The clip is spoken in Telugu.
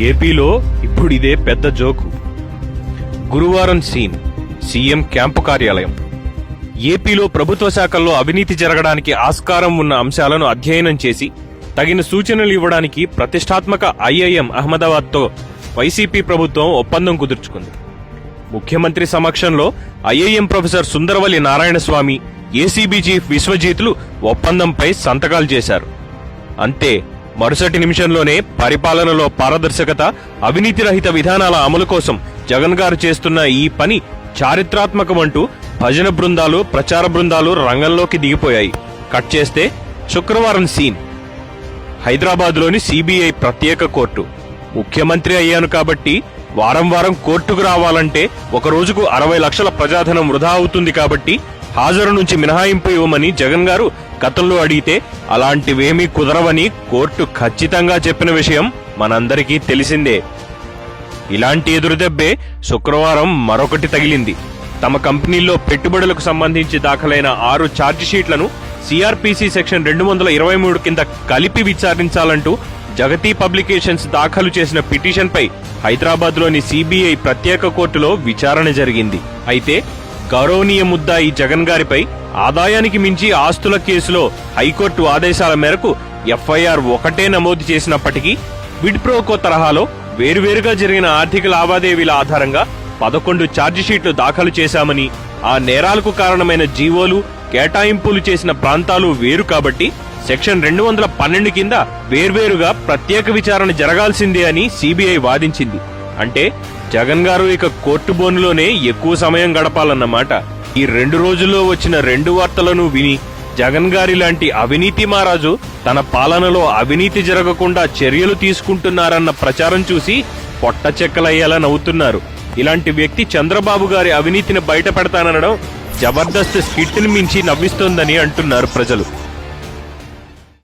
ఏపీలో ఇప్పుడు ఇదే పెద్ద జోకు. గురువారం సీన్ సీఎం క్యాంపు కార్యాలయం. ఏపీలో ప్రభుత్వ శాఖల్లో అవినీతి జరగడానికి ఆస్కారం ఉన్న అంశాలను అధ్యయనం చేసి తగిన సూచనలు ఇవ్వడానికి ప్రతిష్టాత్మక ఐఐఎం అహ్మదాబాద్తో వైసీపీ ప్రభుత్వం ఒప్పందం కుదుర్చుకుంది. ముఖ్యమంత్రి సమక్షంలో IIM professor Sundaravalli Narayanaswamy ACB chief విశ్వజిత్లు ఒప్పందంపై సంతకాలు చేశారు. అంతే మరుసటి నిమిషంలోనే పరిపాలనలో పారదర్శకత అవినీతి రహిత విధానాల అమలు కోసం జగన్ గారు చేస్తున్న ఈ పని చారిత్రాత్మకమంటూ భజన బృందాలు ప్రచార బృందాలు రంగంలోకి దిగిపోయాయి. కట్ చేస్తే శుక్రవారం సీన్. హైదరాబాద్లోని సిబిఐ ప్రత్యేక కోర్టు. ముఖ్యమంత్రి అయ్యాను కాబట్టి వారం వారం కోర్టుకు రావాలంటే ఒక రోజుకు అరవై లక్షల ప్రజాధనం వృధా అవుతుంది కాబట్టి హాజరు నుంచి మినహాయింపు ఇవ్వమని జగన్ గారు గతంలో అడిగితే అలాంటివేమీ కుదరవని కోర్టు ఖచ్చితంగా చెప్పిన విషయం మనందరికీ తెలిసిందే. ఇలాంటి ఎదురుదెబ్బే శుక్రవారం మరొకటి తగిలింది. తమ కంపెనీల్లో పెట్టుబడులకు సంబంధించి దాఖలైన ఆరు ఛార్జిషీట్లను సిఆర్పిసి సెక్షన్ రెండు వందల ఇరవై మూడు కింద కలిపి విచారించాలంటూ జగతి పబ్లికేషన్స్ దాఖలు చేసిన పిటిషన్పై హైదరాబాద్లోని సిబిఐ ప్రత్యేక కోర్టులో విచారణ జరిగింది. అయితే గౌరవనీయ ముద్దాయి జగన్ గారిపై ఆదాయానికి మించి ఆస్తుల కేసులో హైకోర్టు ఆదేశాల మేరకు ఎఫ్ఐఆర్ ఒకటే నమోదు చేసినప్పటికీ విడ్ప్రోకో తరహాలో వేరువేరుగా జరిగిన ఆర్థిక లావాదేవీల ఆధారంగా పదకొండు ఛార్జిషీట్లు దాఖలు చేశామని ఆ నేరాలకు కారణమైన జీవోలు కేటాయింపులు చేసిన ప్రాంతాలు వేరు కాబట్టి సెక్షన్ రెండు వందల పన్నెండు కింద వేర్వేరుగా ప్రత్యేక విచారణ జరగాల్సిందే అని సిబిఐ వాదించింది. అంటే జగన్ గారు ఇక కోర్టు బోనులోనే ఎక్కువ సమయం గడపాలన్నమాట. ఈ రెండు రోజుల్లో వచ్చిన రెండు వార్తలను విని జగన్ గారి లాంటి అవినీతి మహారాజు తన పాలనలో అవినీతి జరగకుండా చర్యలు తీసుకుంటున్నారన్న ప్రచారం చూసి పొట్ట చెక్కలయ్యేలా నవ్వుతున్నారు. ఇలాంటి వ్యక్తి చంద్రబాబు గారి అవినీతిని బయటపెడతానడం జబర్దస్త్ స్కిట్ని మించి నవ్విస్తోందని అంటున్నారు ప్రజలు.